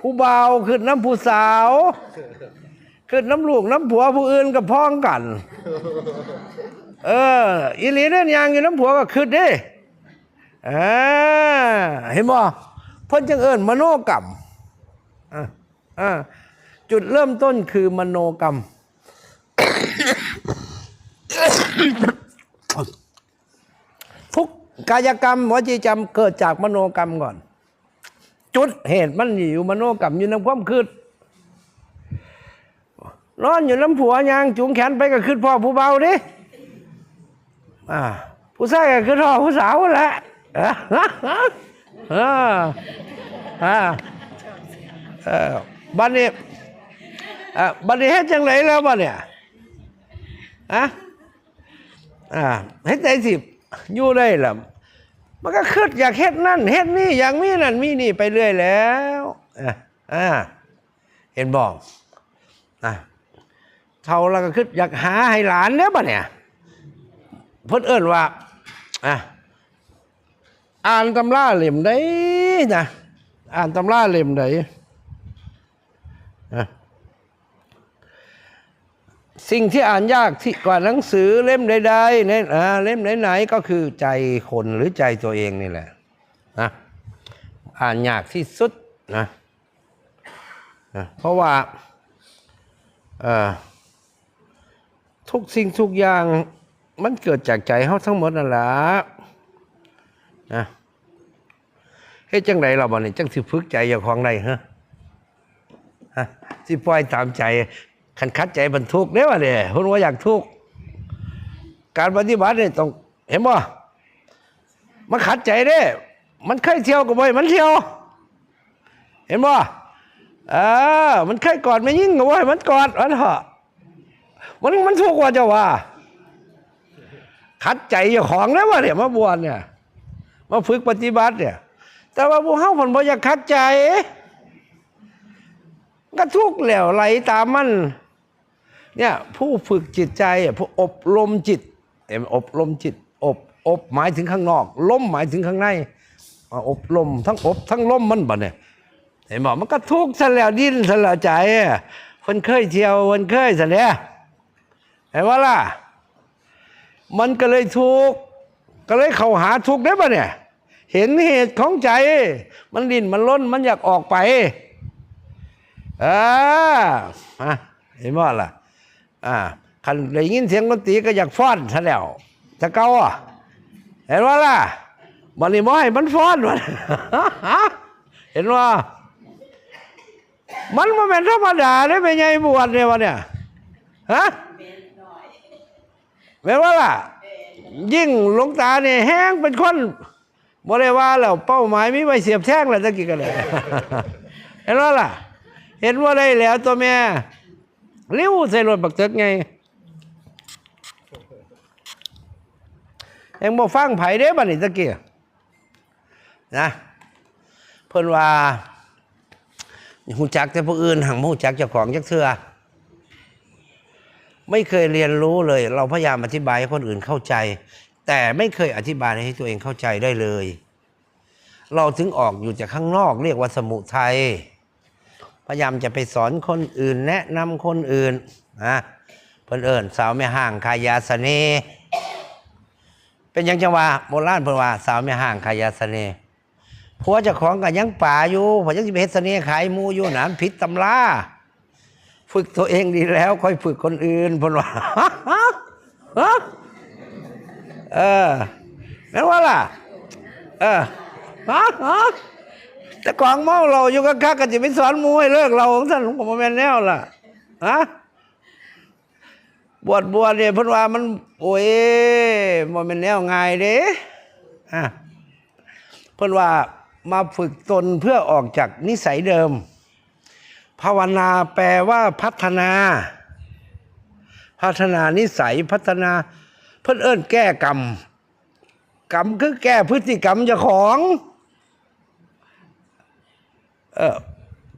ผู้เบาวขึ้นน้ำผู้สาว ขึ้นน้ำลูกน้ำผัวผู้อื่นกับพ้องกัน เอออีหลีเนี่ยยางอยู่น้ำผัวก็ขึ้นดิอ่าเห็นบ่เพิ่นจังเอิ้นมโนกรรมอ่าอ่าจุดเริ่มต้นคือมโนกรรมทุกกายกรรมวจีกรรมเกิดจากมโนกรรมก่อน จุดเหตุมันอยู่มโนกรรมอยู่ในความคิดนอนอยู่น้ำผัวยางจูงแขนไปก็ขึ้นพ่อผู้เบาดิอ่าผู้ชายก็ขึ้นพ่อผู้สาวนั่แหละอ่าอ่าอ่าเออบัดนี้อ่าบัดนี้เฮ็ดจังไรแล้วบัดเนี่ยอะอ่าเฮ็ดใจสิอยู่ได้ล่ะ มันก็คืดอยากเฮ็ดนั่นเฮ็ดนี่อย่างมีนั่นมีนี่ไปเรื่อยแล้วอ่าอ่าเห็นบอกเท่าเราก็คืดอยากหาให้หลานเนี้ยป่ะเนี่ยเพิ่นเอิ้นว่าอะอ่านตำราเล่มไดนะอ่านตำราเล่มไดอะ สิ่งที่อ่านยากที่กว่าหนังสือเล่มใดๆในอ่าเล่มไหนๆก็คือใจคนหรือใจตัวเองนี่แหละนะอ่านยากที่สุดนะนะเพราะว่าทุกสิ่งทุกอย่างมันเกิดจากใจเขาทั้งหมดนั่นแหละนะเฮ้ยจังไรเราบ่เนี่ยจังสิฝึกใจอย่าของใดฮะฮะสิปล่อยตามใจ ขันคัดใจบรรทุกเด้วะเนี่ยคุณว่าอยากทุกการปฏิบัติเนี่ยต้องเห็นบ่ มันขัดใจเด้ มันเคยเที่ยวกับบ่อยมันเที่ยว เห็นบ่เออมันเคยกอดไม่ยิ่งกับบ่อยมันกอดวันเถอะมันมันทุกข์กว่าจ้าว่า ขัดใจเจ้าของแล้ววะเนี่ยมาบวชเนี่ย มาฝึกปฏิบัติเนี่ย แต่ว่าพวกเฮาผลบ่อยากขัดใจ ก็ทุกข์แล้วไหลตามมัน เนี่ยผู้ฝึกจิตใจผู้อบรมจิตเห็นไหมอบรมจิต อบอบหมายถึงข้างนอกล้มหมายถึงข้างในอบรมทั้งอบทั้งล้มมันบ่เนี่ยเห็นบอกมันก็ทุกข์ซะแล้วดิ้นซะแล้วใจคนเคยเที่ยวคนเคยซะแล้วเห็นว่าล่ะ มันก็เลยทุกข์ก็เลยเข้าหาทุกข์ได้ปะเนี่ย เห็นเหตุของใจ มันดิ้นมันล้นมันอยากออกไปอ่าอะเห็นว่าล่ะ อ่าคันได้ยินเสียงดนตรีก็อยากฟ้อนซะแล้วจะเก่าอะเห็นว่าล่ะมันนี่มอให้มันฟ้อนวะเห็นว่า มันมาเป็นธรรมดาได้เป็นไงบวชเนี่ยวะเนี่ยฮะแม่นว่าล่ะ ยิ่งหลวงตาเนี่ยแห้งเป็นคนบ่ได้ว่าแล้วเป้าหมายมีไว้เสียบแท่งแล้วตะกี้กันเลยเห็นว่าล่ะ เห็นว่าได้แล้วตัวแม่ เลี้ยวใส่รถบักเตึกไงยังบ่ฟังไผเด้บัดนี้ตะเกี้นะเพิ่นว่าหูจักแต่ผู้อื่นหังหูจักเจ้าของจักเทือไม่เคยเรียนรู้เลย เราพยายามอธิบายให้คนอื่นเข้าใจ แต่ไม่เคยอธิบายให้ตัวเองเข้าใจได้เลย เราถึงออกอยู่จากข้างนอก เรียกว่าสมุทัย พยายามจะไปสอนคนอื่น แนะนำคนอื่นนะเพิ่นเอิญสาวแม่ห่างขายาเสน่ห์เป็นยังจังว่าโบราณเพิ่นว่า สาวแม่ห่างขายาเสน่ห์ผัวเจ้าของก็ยังป่าอยู่ผัวยังสิไปเฮ็ดเสน่ห์ขายมูอยู่หนั้นผิดตำราฝึกตัวเองดีแล้ว ค่อยฝึกคนอื่นเพนว่าเออแม่นว่าล่ะ เออฮะฮะ แต่กองเมาเราอยู่กับข้าก็จะไปสอนมูให้เลิกเราของท่านผมบ่แม่นแนวล่ะฮะบวชบวชเนี่ยเพิ่นว่ามัน โอ้ยบ่แม่นแนวง่ายเด้อะเพื่อนว่ามาฝึกตนเพื่อออกจากนิสัยเดิม ภาวนาแปลว่าพัฒนา พัฒนานิสัยพัฒนา เพื่อนเอิ้นแก้กรรม กรรมคือแก้พฤติกรรมเจ้าของ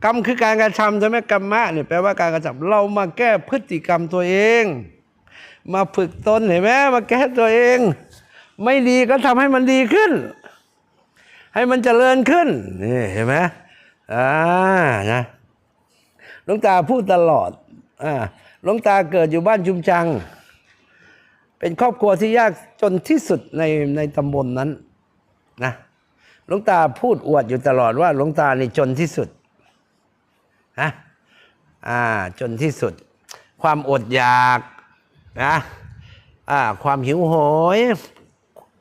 กรรมคือการกระทำใช่ไหมกรรมะเนี่ยแปลว่าการกระทำเรามาแก้พฤติกรรมตัวเอง มาฝึกตนเห็นไหมมาแก้ตัวเอง ไม่ดีก็ทำให้มันดีขึ้น ให้มันเจริญขึ้นนี่เห็นไหมอ่านะหลวงตาพูดตลอดอ่าหลวงตาเกิดอยู่บ้านชุมจัง เป็นครอบครัวที่ยากจนที่สุดในในตำบลนนั้นนะ ลวงตาพูดอวดอยู่ตลอดว่าหลวงตานี่จนที่สุดนะอ่าจนที่สุด ความอดอยากนะอ่าความหิวโหย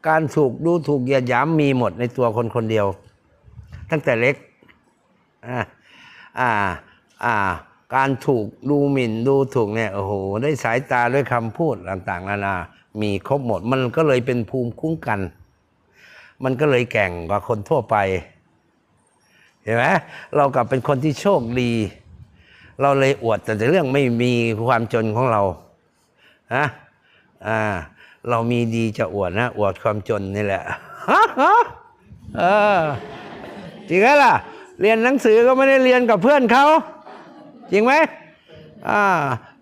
การถูกดูถูกเหยียดหยามมีหมดในตัวคนคนเดียว ตั้งแต่เล็กอ่าอ่าอ่าการถูกดูหมิ่นดูถูกเนี่ยโอ้โหด้วยสายตาด้วยคำพูดต่างๆนานา มีครบหมดมันก็เลยเป็นภูมิคุ้มกัน มันก็เลยแก่งกว่าคนทั่วไป เห็นไหมเรากลับเป็นคนที่โชคดี เราเลยอวดแต่เรื่องไม่มีความจนของเรานะอ่า เรามีดีจะอวดนะ อวดความจนนี่แหละฮะเออจริงไหมล่ะ เรียนหนังสือก็ไม่ได้เรียนกับเพื่อนเขา จริงไหมอ่า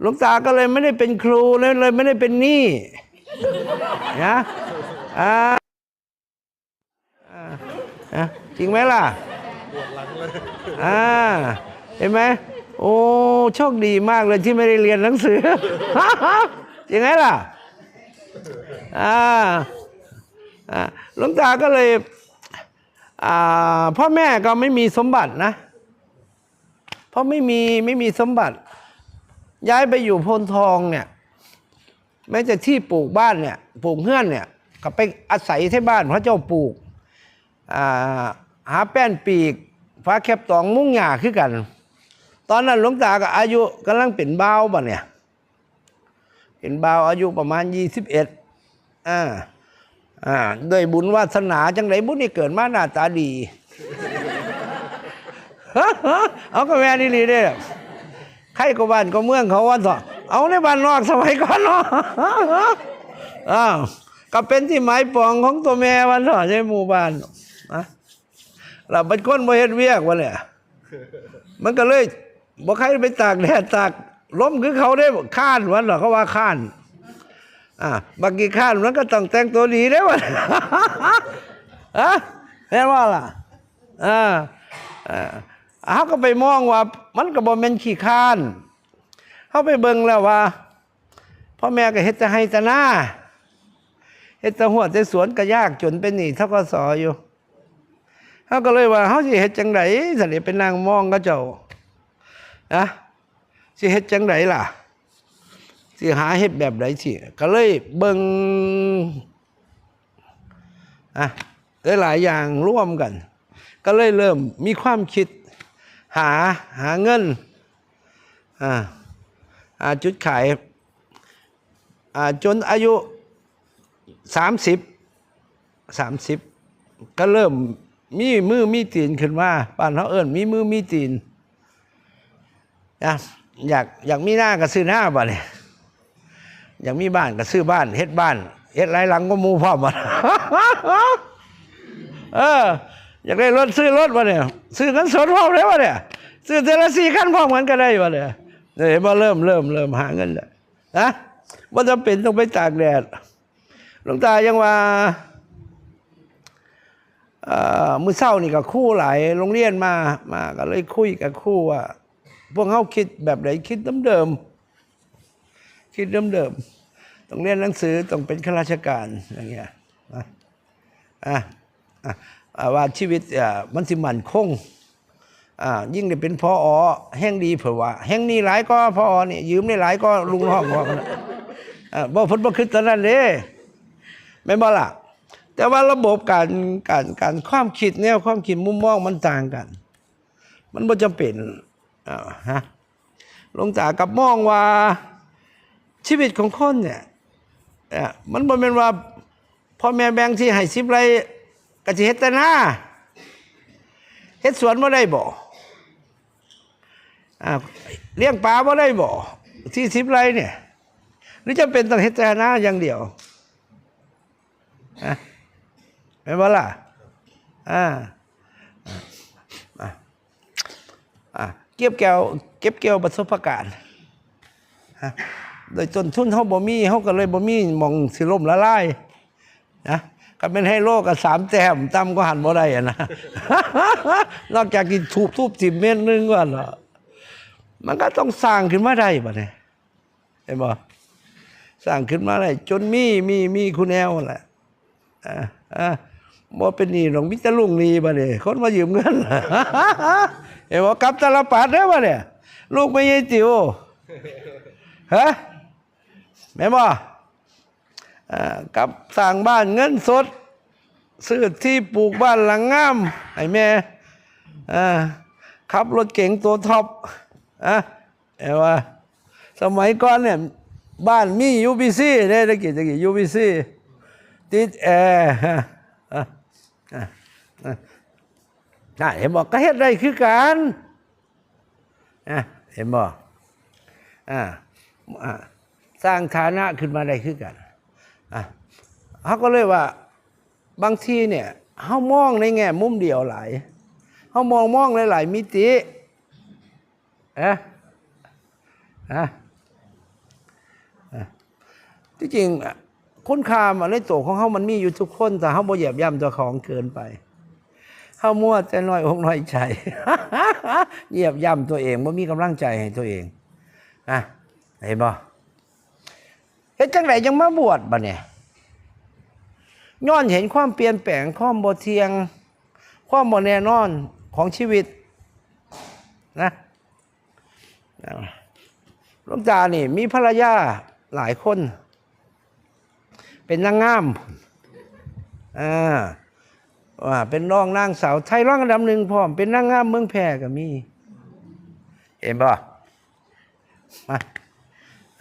ลวงตาก็เลยไม่ได้เป็นครูเลยเลยไม่ได้เป็นหนี้นะอ่า อะจริงไหมล่ะอ่าเห็นไหมโอ้โชคดีมากเลยที่ไม่ได้เรียนหนังสือจริงไหมล่ะอ่าอ่าหลวงตาก็เลยอ่าพ่อแม่ก็ไม่มีสมบัตินะ เพราะไม่มีไม่มีสมบัติ ย้ายไปอยู่โพนทองเนี่ยแม้แต่ที่ปลูกบ้านเนี่ย ปลูกเฮือนเนี่ยก็ไปอาศัยที่บ้านพระเจ้าปลูกอ่า หาแป้นปีกฟ้าแคบตองมุ้งหยาคือกัน ตอนนั้นหลวงตาก็อายุกำลังเป็นเบาบ่เนี่ย เป็นเบาอายุประมาณยี่สิบเอ็ดอ่าอ่าด้วยบุญวาสนาจังไรบุญนี่เกิดมาหน้าตาดีเอาก็แม่นี่ลีเด้ใครก็บ้านก็เมืองเขาว่าต่อเอาในบ้านนอกสมัยก่อนเนาะอ้าวก็เป็นที่หมายปองของตัวแม่วันต่อใช่หมู่บ้าน นะเราเป็นคนบ่เฮ็ดเวียกวะเนี่ย มันก็เลยบ่ใครไปตากแดดตากลมคือเขาได้ข้านวันเหรอเขาว่าข้าน อ่าบางทีข้านมันก็ต้องแต่งตัวดีได้วะฮะเห็นว่าล่ะอ่าอ่าเขาก็ไปมองว่า มันก็บ่แม่นขี้ข้านเขาไปเบิ่งแล้วว่าพ่อแม่ก็เฮ็ดแต่ให้แต่หน้าเฮ็ดแต่หัวแต่สวนก็ยากจนเป็นหนี้เท่าก็สออยู่ เขาก็เลยว่าเขาสิเฮ็ดจังไดสันนี่เป็นนางมองก็เจ้านะสิเฮ็ดจังไดล่ะสิหาเฮ็ดแบบไหนสิก็เลยเบิ่งอะหลายอย่างร่วมกัน ก็เลยเริ่มมีความคิด หาหาเงินอ่าหาจุดขายอ่าจนอายุสามสิบสามสิบก็เริ่ม มีมือมีตีนขึ้นมาบ้านเขาเอิ้นมีมือมีตีนนะอยากอยากมีหน้าก็ซื้อหน้าบ่เนี่ยอยากมีบ้านก็ซื้อบ้านเฮ็ดบ้านเฮ็ดหลายหลังก็มูพร้อมบ่เออ อยากได้รถซื้อรถวะเนี่ยซื้อกันสดพร้อมเลยวะเนี่ยซื้อเทละสี่คันพร้อมกันก็ได้วะเนี่ยเนี่ยเห็นบ่เริ่มเริ่มเริ่มหาเงินแล้วนะว่าจะเป็นต้องไปตากแดดหลวงตายังว่า มือเช้านี่ก็ครู่หลายโรงเรียนมามาก็เลยคุยกับคู่ว่า พวกเขาคิดแบบไหนคิดเดิมๆคิดเดิมๆต้องเรียนหนังสือต้องเป็นข้าราชการอย่างเงี้ยนะอะอะว่าชีวิตอะมันสิมันคงอ่ายิ่งได้เป็นพออแห่งดีเผื่อว่าแห่งนี้หลายก็พออนี่ยืมได้หลายก็ลุงห้องว่ากันะบ่พ้นบ่คือตอนนั้นเด้แม่บ่ล่ะ แต่ว่าระบบการการการความคิดแนวความคิดมุมมองมันต่างกัน มันบ่จำเป็นอ่าฮะหลงตากับมองว่าชีวิตของคนเนี่ยมันบ่แม่นว่าพ่อแม่แบ่งที่ให้สิบไรก็สิเฮ็ดแต่หน้าเฮ็ดสวนบ่ได้บ่อ่าเลี้ยงปลาบ่ได้บ่ที่สิบไรเนี่ยหรือจะเป็นต้องเฮ็ดแต่หน้าอย่างเดียวอะ แม่นบ่ล่ะอ่าอะเก็บแก้วเก็บเกี่ยวประสบการณ์โดยต้นทุนเขาบ่มีเขาก็เลยบ่มีมองสิล่มละลายนะก็เป็นให้โลกกับสามแต้มตั้มก็หันบ่ได้อะนะนอกจากที่ถูกทุบสิบเมตรนึงก่อนเหรอมันก็ต้องสร้างขึ้นมาได้ปะเนี่ยเห็นบ่สร้างขึ้นมาได้จนมีมีมีคุณแนวแหละอ่าอ่า บ่เป็นหนี้หรอกมิตรลุงหนี้ปะเนี่ยคนมายืมเงินเห็นบ่กลับตาลปัดได้ปะเนี่ยลูกไม่ใช่จิ๋วฮะแม่บ่อ่ากับสร้างบ้านเงินสดซื้อที่ปลูกบ้านหลังงามไอ้แม่ขับรถเก๋งตัวท็อปอะเห็นว่าสมัยก่อนเนี่ยบ้านมียูบีซีเนี่ยตะกี้ตะกี้ยูบีซีติดแอร์ น่ะเห็นบอกก็เฮ็ดได้คือกันอะเห็นบอกอ่าอ่าสร้างฐานะขึ้นมาได้คือกันอะเขาก็เลยว่าบางทีเนี่ยเฮามองในแง่มุมเดียวหลายเฮามองมองหลาย ๆ มิติเอะอะอะที่จริงอะ คุณค่ามันในตัวของเฮามันมีอยู่ทุกคนแต่เฮาบ่เหยียบย่ำเจ้าของเกินไปเฮามัวแต่น้อยอกน้อยใจเหยียบย่ำตัวเองบ่มีกำลังใจให้ตัวเองอะเห็นบ่เฮ็ดจังไดจังมาบวชบัดเนี่ยย้อนเห็นความเปลี่ยนแปลงความบ่เทียง ความบ่แน่นอนของชีวิตนะหลวงตานี่มีภรรยาหลายคน เป็นนางงามอ่าว่าเป็นรองนางสาวไทยรองอันดับหนึ่งพร้อมเป็นนางงามเมืองแพร่ก็มี เห็นป่ะมา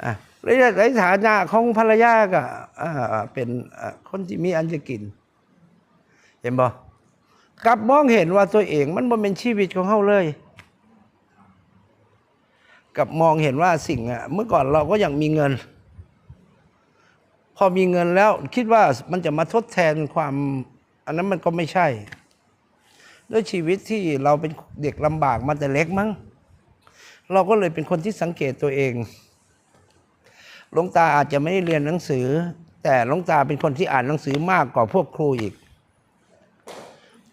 อะแล้วในฐานะของภรรยาก็อ่าเป็นคนที่มีอันจะกิน เห็นบ่กลับมองเห็นว่าตัวเองมันบ่เป็นชีวิตของเขาเลยกลับมองเห็นว่าสิ่งอะเมื่อก่อนเราก็ยังมีเงิน พอมีเงินแล้วคิดว่ามันจะมาทดแทนความ อันนั้นมันก็ไม่ใช่ ด้วยชีวิตที่เราเป็นเด็กลำบากมาแต่เล็กมั้ง เราก็เลยเป็นคนที่สังเกตตัวเองหลวงตาอาจจะไม่ได้เรียนหนังสือ แต่หลวงตาเป็นคนที่อ่านหนังสือมากกว่าพวกครูอีก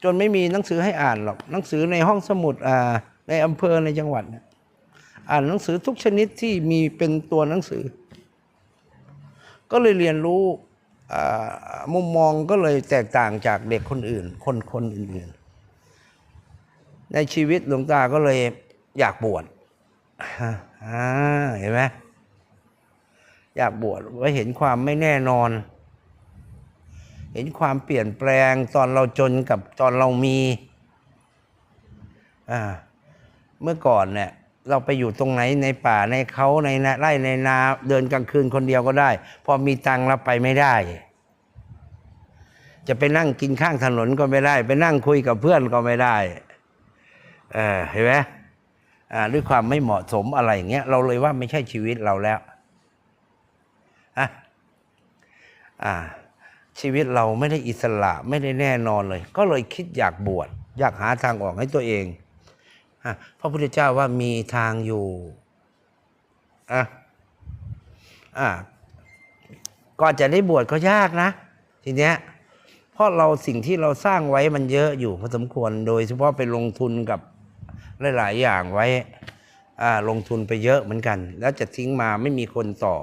จนไม่มีหนังสือให้อ่านหรอกหนังสือในห้องสมุดอ่าในอำเภอในจังหวัด อ่านหนังสือทุกชนิดที่มีเป็นตัวหนังสือ ก็เลยเรียนรู้มุมมองก็เลยแตกต่างจากเด็กคนอื่น คนคนอื่นๆ ในชีวิตหลวงตาก็เลยอยากบวชเห็นไหมอยากบวชไว้เห็นความไม่แน่นอน เห็นความเปลี่ยนแปลงตอนเราจนกับตอนเรามี เมื่อก่อนเนี่ย เราไปอยู่ตรงไหนในป่าในเขาในไร่ในนาเดินกลางคืนคนเดียวก็ได้ พอมีตังเราไปไม่ได้ จะไปนั่งกินข้างถนนก็ไม่ได้ ไปนั่งคุยกับเพื่อนก็ไม่ได้เออเห็นไหมด้วยความไม่เหมาะสมอะไรอย่างเงี้ยเราเลยว่าไม่ใช่ชีวิตเราแล้วอะอ่า ชีวิตเราไม่ได้อิสระไม่ได้แน่นอนเลย ก็เลยคิดอยากบวชอยากหาทางออกให้ตัวเอง พระพุทธเจ้าว่ามีทางอยู่อะอ่าก่อนจะได้บวชก็ยากนะ ทีเนี้ยเพราะเราสิ่งที่เราสร้างไว้มันเยอะอยู่พอสมควรโดยเฉพาะไปลงทุนกับหลาย ๆ อย่างไว้อ่าลงทุนไปเยอะเหมือนกัน แล้วจะทิ้งมาไม่มีคนต่อ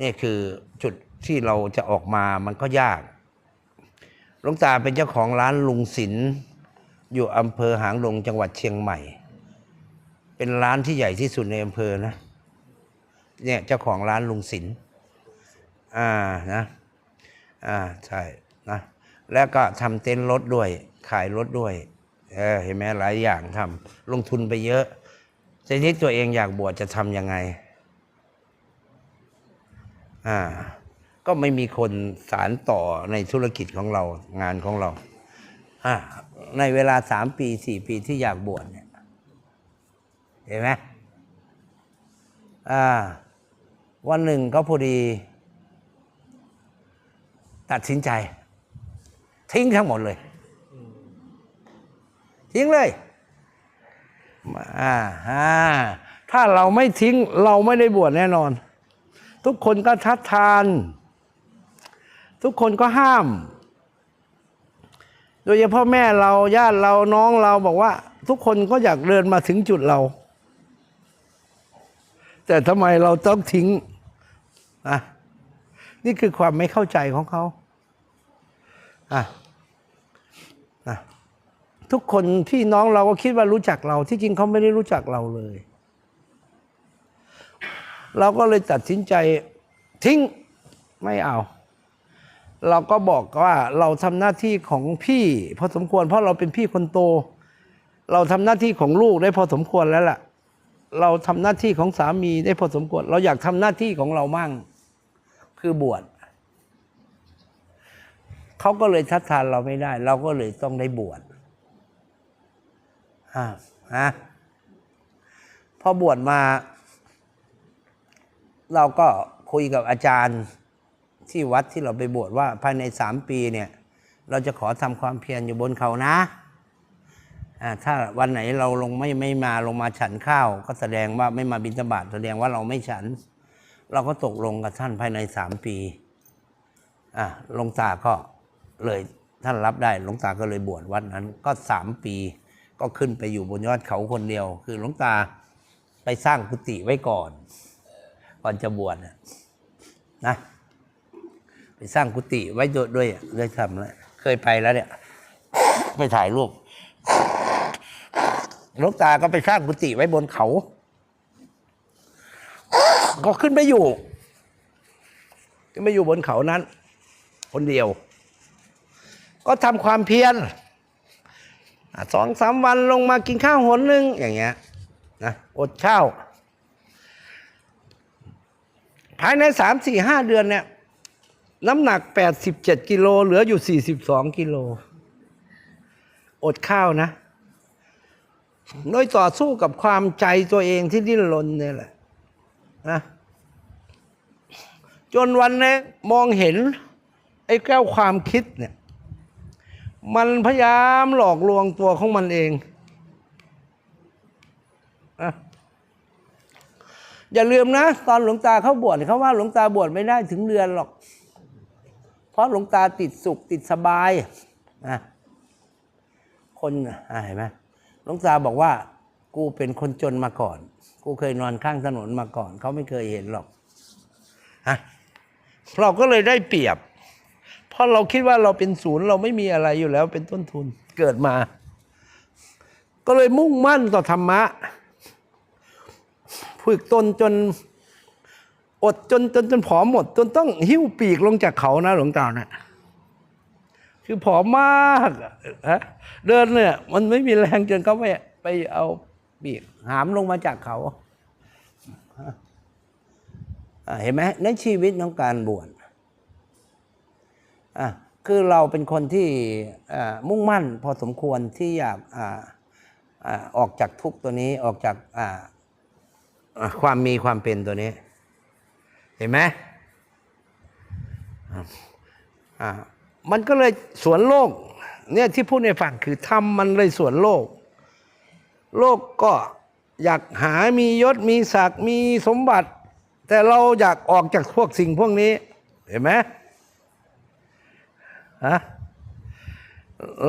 นี่คือจุดที่เราจะออกมามันก็ยากหลวงตาเป็นเจ้าของร้านลุงศิลป์ อยู่อำเภอหางดงจังหวัดเชียงใหม่ เป็นร้านที่ใหญ่ที่สุดในอำเภอนะ เนี่ยเจ้าของร้านลุงศิลป์อ่านะอ่าใช่นะแล้วก็ทำเต็นท์รถด้วย ขายรถด้วยเออเห็นไหมหลายอย่างทำลงทุนไปเยอะทีนี้ตัวเองอยากบวชจะทำยังไงอ่าก็ไม่มีคนสารต่อในธุรกิจของเรางานของเราอ่า ในเวลาสามปีสี่ปีที่อยากบวชเนี่ยเห็นไหมอ่า วันหนึ่งก็พอดี ตัดสินใจ ทิ้งทั้งหมดเลย ทิ้งเลยอ่าอ่าถ้าเราไม่ทิ้งเราไม่ได้บวชแน่นอน ทุกคนก็ทัดทาน ทุกคนก็ห้าม โดยเฉพาะแม่เราญาติเราน้องเราบอกว่า ทุกคนก็อยากเดินมาถึงจุดเรา แต่ทำไมเราต้องทิ้งอะนี่คือความไม่เข้าใจของเขาอะอะทุกคนพี่น้องเราก็คิดว่ารู้จักเรา ที่จริงเขาไม่ได้รู้จักเราเลย เราก็เลยตัดสินใจทิ้งไม่เอา เราก็บอกว่าเราทำหน้าที่ของพี่พอสมควร เพราะเราเป็นพี่คนโต เราทำหน้าที่ของลูกได้พอสมควรแล้วล่ะ เราทำหน้าที่ของสามีได้พอสมควร เราอยากทำหน้าที่ของเรามั่ง คือบวชเขาก็เลยทัดทานเราไม่ได้ เราก็เลยต้องได้บวชอ่าฮะพอบวชมา เราก็คุยกับอาจารย์ ที่วัดที่เราไปบวชว่าภายในสามปีเนี่ยเราจะขอทำความเพียรอยู่บนเขานะอ่าถ้าวันไหนเราลงไม่ไม่มาลงมาฉันข้าว ก็แสดงว่าไม่มาบิณฑบาตแสดงว่าเราไม่ฉัน เราก็ตกลงกับท่านภายในสามปีอ่าหลวงตาก็เลยท่านรับได้หลวงตาก็เลยบวชวัดนั้น ก็สามปี ก็ขึ้นไปอยู่บนยอดเขาคนเดียว คือหลวงตาไปสร้างกุฏิไว้ก่อน ก่อนจะบวชน่ะนะ ไปสร้างกุฏิไว้ด้วยด้วยด้วยทำแล้วเคยไปแล้วเนี่ย ไปถ่ายรูปลวงตาก็ไปสร้างกุฏิไว้บนเขา ก็ขึ้นไปอยู่ขึ้นไปอยู่บนเขานั้น คนเดียว ก็ทำความเพียรสองสามวันลงมากินข้าวหนหนึ่งอย่างเงี้ยนะอดข้าว ภายในสามสี่ห้าเดือนเนี่ย น้ำหนัก 87 กิโลเหลืออยู่ 42 กิโล อดข้าวนะ โดยต่อสู้กับความใจตัวเองที่ดิ้นรนเนี่ยแหละนะจนวันนี้มองเห็น ไอ้แก้วความคิดเนี่ย มันพยายามหลอกลวงตัวของมันเองนะอย่าลืมนะ ตอนหลวงตาเขาบวชเขาว่าหลวงตาบวชไม่ได้ถึงเดือนหรอก ราะหลวงตาติดสุขติดสบายนะคนเห็นไหมหลวงตาบอกว่า กูเป็นคนจนมาก่อน กูเคยนอนข้างถนนมาก่อน เขาไม่เคยเห็นหรอกฮะเราก็เลยได้เปรียบ เพราะเราคิดว่าเราเป็นศูนย์เราไม่มีอะไรอยู่แล้ว เป็นต้นทุนเกิดมา ก็เลยมุ่งมั่นต่อธรรมะ ฝึกตนจน อดจนจนจนผอมหมด จนต้องหิ้วปีกลงจากเขานะหลวงตาเนี่ยคือผอมมากฮะเดินเนี่ย มันไม่มีแรงจนเขาไปไปเอาปีกหามลงมาจากเขาเห็นไหมในชีวิตของการบวชคือเราเป็นคนที่มุ่งมั่นพอสมควรที่อยากอออกจากทุกตัวนี้ออกจากความมีความเป็นตัวนี้ เห็นไหมอ่าอ่ามันก็เลยสวนโลกเนี่ยที่พูดในฝั่งคือทำมันเลยสวนโลก โลกก็อยากหามียศมีศักดิ์มีสมบัติ แต่เราอยากออกจากพวกสิ่งพวกนี้ เห็นไหมฮะ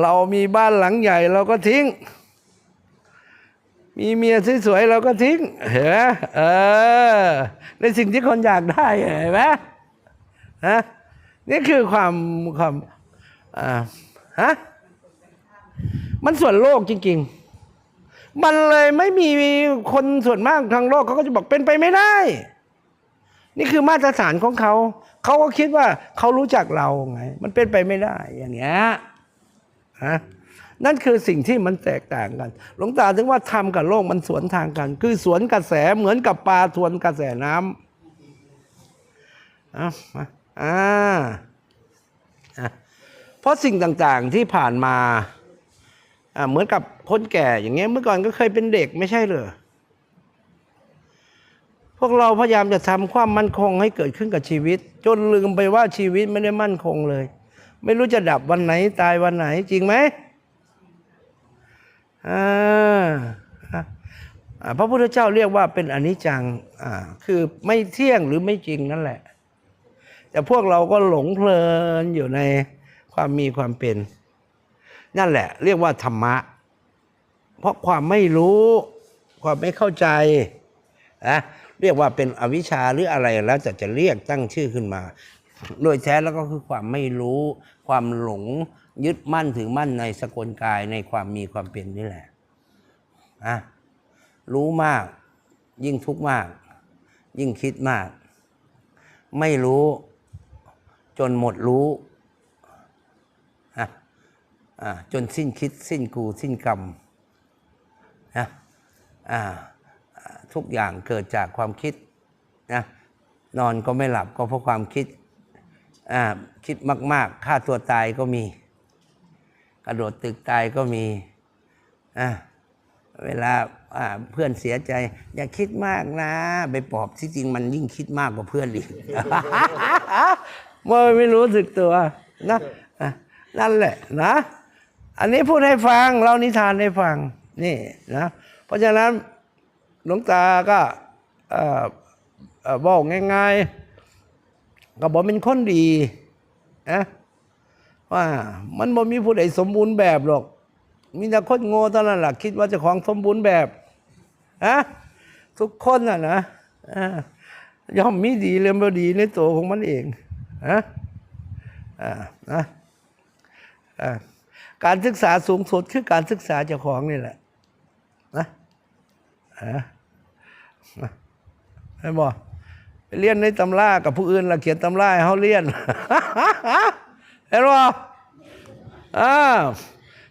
เรามีบ้านหลังใหญ่เราก็ทิ้ง มีเมียสวยๆเราก็ทิ้งเห็นไหมเออ ในสิ่งที่คนอยากได้เห็นไหมฮะนี่คือความความอ่าฮะมันส่วนโลกจริง ๆ มันเลยไม่มีคนส่วนมากทางโลกเขาก็จะบอกเป็นไปไม่ได้ นี่คือมาตรฐานของเขาเขาก็คิดว่าเขารู้จักเราไง มันเป็นไปไม่ได้อย่างเงี้ยฮะ นั่นคือสิ่งที่มันแตกต่างกัน หลวงตาถึงว่าธรรมกับโลกมันสวนทางกัน คือสวนกระแสเหมือนกับปลาทวนกระแสน้ำอะมาอ่าเพราะสิ่งต่างๆที่ผ่านมาเหมือนกับคนแก่อย่างเงี้ยเมื่อก่อนก็เคยเป็นเด็กไม่ใช่เหรอพวกเราพยายามจะทำความมั่นคงให้เกิดขึ้นกับชีวิต จนลืมไปว่าชีวิตไม่ได้มั่นคงเลย ไม่รู้จะดับวันไหนตายวันไหนจริงไหม อ่าพระพุทธเจ้าเรียกว่าเป็นอนิจจังอ่าคือไม่เที่ยงหรือไม่จริงนั่นแหละ แต่พวกเราก็หลงเพลินอยู่ในความมีความเป็น นั่นแหละ เรียกว่าธรรมะ เพราะความไม่รู้ความไม่เข้าใจนะเรียกว่าเป็นอวิชชาหรืออะไรแล้วจะจะเรียกตั้งชื่อขึ้นมา โดยแท้แล้วก็คือความไม่รู้ ความหลง ยึดมั่นถือมั่นในสกลกายในความมีความเป็นนี่แหละอะรู้มาก ยิ่งทุกข์มาก ยิ่งคิดมาก ไม่รู้จนหมดรู้อะอ่าจนสิ้นคิดสิ้นกูสิ้นกรรมนะอ่าอ่าทุกอย่างเกิดจากความคิดนะนอนก็ไม่หลับก็เพราะความคิดอ่าคิดมาก ๆ ฆ่าตัวตายก็มี ระโดดตึกตายก็มีอ่าเวลาเพื่อนเสียใจ อย่าคิดมากนะ ไปปอบที่จริงมันยิ่งคิดมากกว่าเพื่อนอีกเมื่อไม่รู้สึกตัวนะนั่นแหละนะ อันนี้พูดให้ฟังเล่านิทานให้ฟังนี่นะเพราะฉะนั้นหลวงตาก็บอกง่ายๆก็บอกเป็นคนดีนะ ว่ามันบ่มีผู้ใดสมบูรณ์แบบหรอก มีแต่คนโง่เท่านั้นแหละคิดว่าจะของสมบูรณ์แบบอะทุกคนน่ะนะย่อมมีดีเรื่องบ่ดีในตัวของมันเองนะอ่านะอ่าการศึกษาสูงสุดคือการศึกษาเจ้าของนี่แหละนะอ่าไม่บอกไปเรียนในตำรากับผู้อื่นละเขียนตำราให้เขาเรียน เห็นบ่อ้าว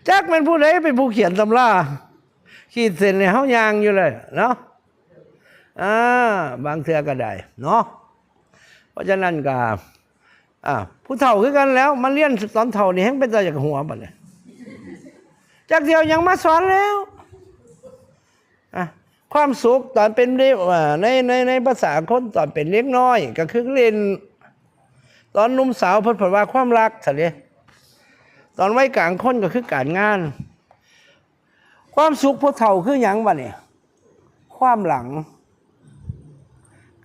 จักเป็นผู้ใดเป็นผู้เขียนตำราขีดเส้นในเฮายางอยู่เลยเนาะอ่าบางเทือก็ได้เนาะเพราะฉะนั้นก็อ่าผู้เฒ่าคือกันแล้วมาเรียนตอนเฒ่านี่แฮงเป็นตาจากหัวบัดเนี่ยจักเดียวยังมาสอนแล้วอะความสุขตอนเป็นเด็กในในในภาษาคนตอนเป็นเล็กน้อย ก็คือเล่น ตอนนุ่มสาวเพิ่นเผยว่าความรักสันเดตอนวัยกลางคนก็คือการงาน ความสุขพอเฒ่าคือหยังบ่เนี่ยความหลัง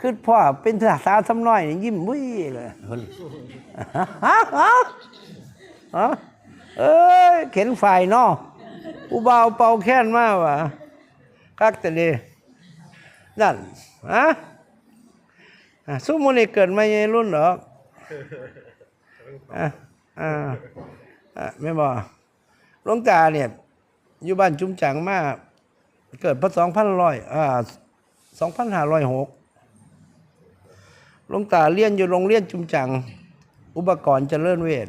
คือพ่อเป็นสาวทำน้อยนี่ยิ้มวิ่เลยเพิ่นฮะฮะฮะเอ้ยเข็นไฟเนาะอุบาวเป่าแค้นมากว่ะคักแต่เลยนั่นฮะอะสู้มันนี่เกิดมาในรุ่นหรอก อะอ่าอะไม่บอกหลวงตาเนี่ย อยู่บ้านจุ้มจังมากเกิดพศสองพันร้อยอ่าสองพันห้าร้อยหกหลวงตาเรียนอยู่โรงเรียนจุ้มจัง อุปกรณ์เจริญเวท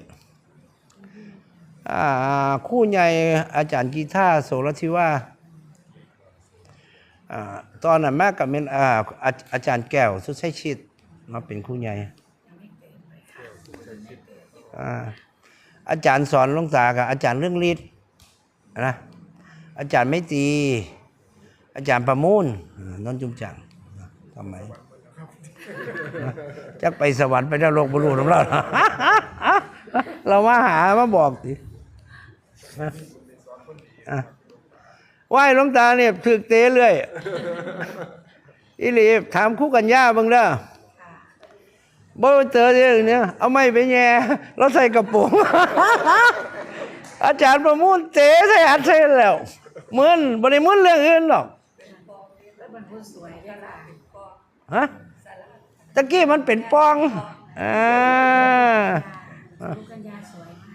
อ่าคู่ใหญ่อาจารย์กีตาร์โสรทิว่าอ่าตอนนั้นแม่กับเมนอ่าอาอาจารย์แก้วสุดใช้ชิดมาเป็นคู่ใหญ่ อาจารย์สอนลงตากับอาจารย์เรื่องฤทธิ์นะอาจารย์ไม่ตี อาจารย์ประมูลอ่านนจุมจังทำไมนะจักไปสวรรค์ไปนรกบรูน้ำเราเรามาหามาบอกสิไหว้ลงตาเนี่ยถึกเตะเรื่อยอีหลีถามคู่กันย่าบ้างเด้อ บ่เจอเรื่องเนี้ยเอาไม้ไปแย่แล้วใส่กระโปรงอาจารย์ประมูลเตะใส่อัดใส่แล้วเหมึนบ่ได้มึนเรื่องอื่นหรอกฮะตะกี้มันเป็นปองอ่า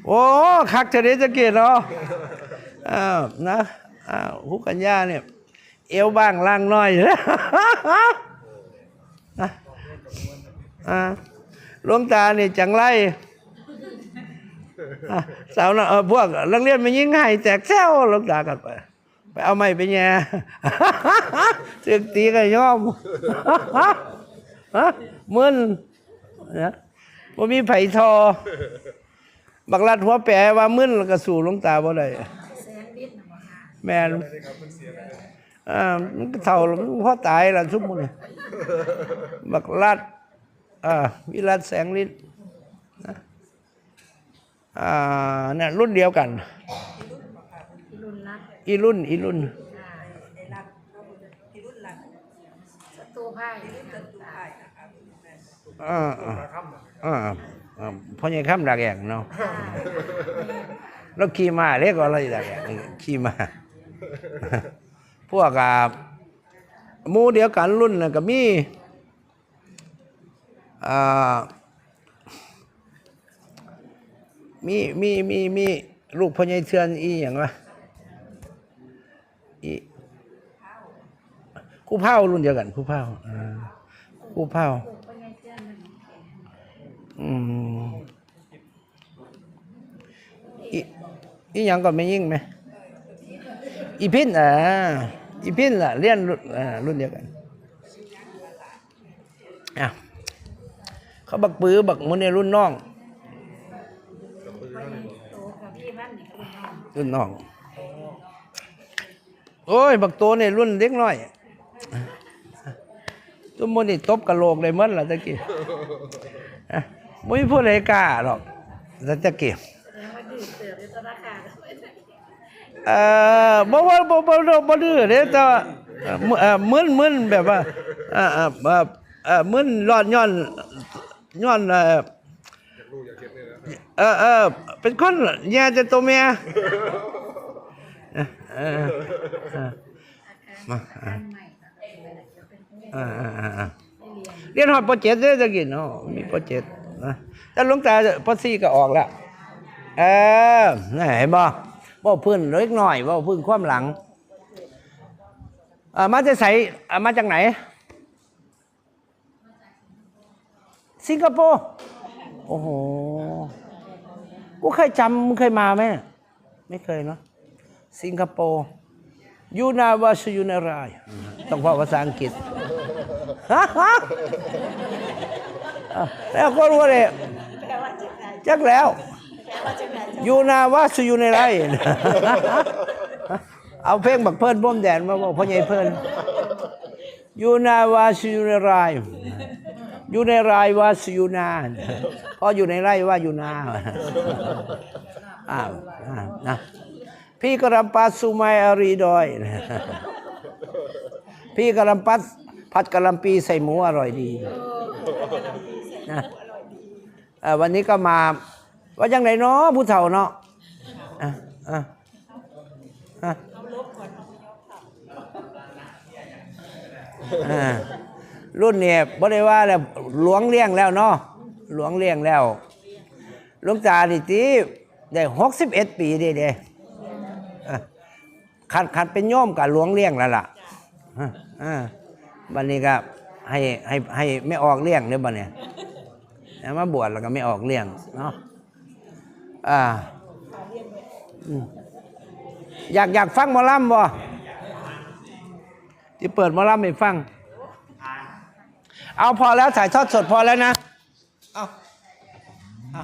โอ้คักเฉลยตะกี้เนาะอ้าวนะอ้าวหุกัญญาเนี่ยเอวบ้างล่างน้อยนะอ่า หลวงตาเนี่ยจังไรสาวนะพวกนักเรียนมันยิ่งให้แตกแซวหลวงตากันไป ไปเอาไม้ไปแย่สึกตีก็ยอมมึนนะบ่ามีไผ่ทอ บักลัดหัวแปรว่ามึนแล้วก็สู่หลวงตาบ่ได้แสงดิดนะบ่ค่ะแม่อ่ามันเท่าแล้วมันพอตายแล้วทุกมื้อบักลัด วิรัตแสงฤทธิ์นะอ่าเนี่ยรุ่นเดียวกันที่รุ่นรักอีรุ่นอีรุ่นสตูไพ่อ่าอ่าอ่าอ่าพ่อใหญ่ข้ามดักแอกเนาะแล้วขี่มาเรียกว่าอะไรดักแอกขี่มาพวกอ่าหมู่เดียวกันรุ่นน่ะก็มีอ่า มีมีมีมีลูกพ่อใหญ่เทือนอีหยังวะอีคู่เผารุ่นเดียวกันคู่เผาอ่าคู่เผาปลูกไปไงเจ้าอืมอีอีหยังก็ไม่ยิ่งไหมอีพินอ่าอีพินล่ะเรียนรุ่นอ่ารุ่นเดียวกันอะ เขาบักปือบักมุนในรุ่นน้อง รุ่นน้อง โอ้ย บักโตในรุ่นเล็กน้อยตุ้มมันนี่ตบกระโหลกเลยมันล่ะตะกี้ไม่มีผู้ใดกล้าหรอกแต่ตะกี้แสดงว่าดื้อเติบอ่อบ่ว่าบ่บ่บ่บ่ดื้อเด้แต่ว่าเอ่อมึนมึนแบบว่าเอ่อเอ่อเอ่อมึนรอนย้อน ย้อนเออเออเออเป็นคนแย่แต่ตัวเมียเออเออเออมาอันใหม่จะเป็นผู้อ่าอ่าอ่าเรียนเรียนฮอดป .7 เด้อตะกี้เนาะมีป .7 นะแต่ลวงตาป .4 ก็ออกแล้วเออน่ะเห็นบ่บ่พื้นเล็กหน้อยบ่พื้นความหลังอ่ามาจะใส่มาจากไหน สิงคโปร์โอ้โหกูเคยจำมึงเคยมาไหมไม่เคยเนาะสิงคโปร์ยูนาวาสยูนารายต้องพูดภาษาอังกฤษฮะฮะแล้วก็รู้เลยจักแล้วยูนาวาสยูนารายเอาเพลงบักเพิ่นบ่มแดนมาบอกพ่อใหญ่เพิ่นยูนาวาสยูนาราย อยู่ในรายวาสยูนาพออยู่ในไร่ว่าอยู่นาอ้าวอ้าวนะพี่กระปัสสุไมอารีดอย พี่กระปัดผัดกะหล่ำปีใส่หมูอร่อยดีนะเอ่อวันนี้ก็มา ว่าจังไหนเนาะผู้เฒ่าเนาะอะอะอะอ่า รุ่นเนี่ยบ่ได้ว่าแล้วหลวงเลี้ยงแล้วเนาะหลวงเลี้ยงแล้วหลวงตาดิตีได้หกสิบเอ็ดปีเด้เด้ขัดขัดเป็นโยมกับหลวงเลี้ยงแล้วล่ะอ่าบันนี้ก็ให้ให้ให้ไม่ออกเลี้ยงเนี่ยบันเนี่ยแล้วมาบวชแล้วก็ไม่ออกเลี้ยงเนาะอ่าอยากอยากฟังมอลำบ่ที่เปิดมอลำให้ฟัง เอาพอแล้วถ่ายทอดสดพอแล้วนะ เอาเอา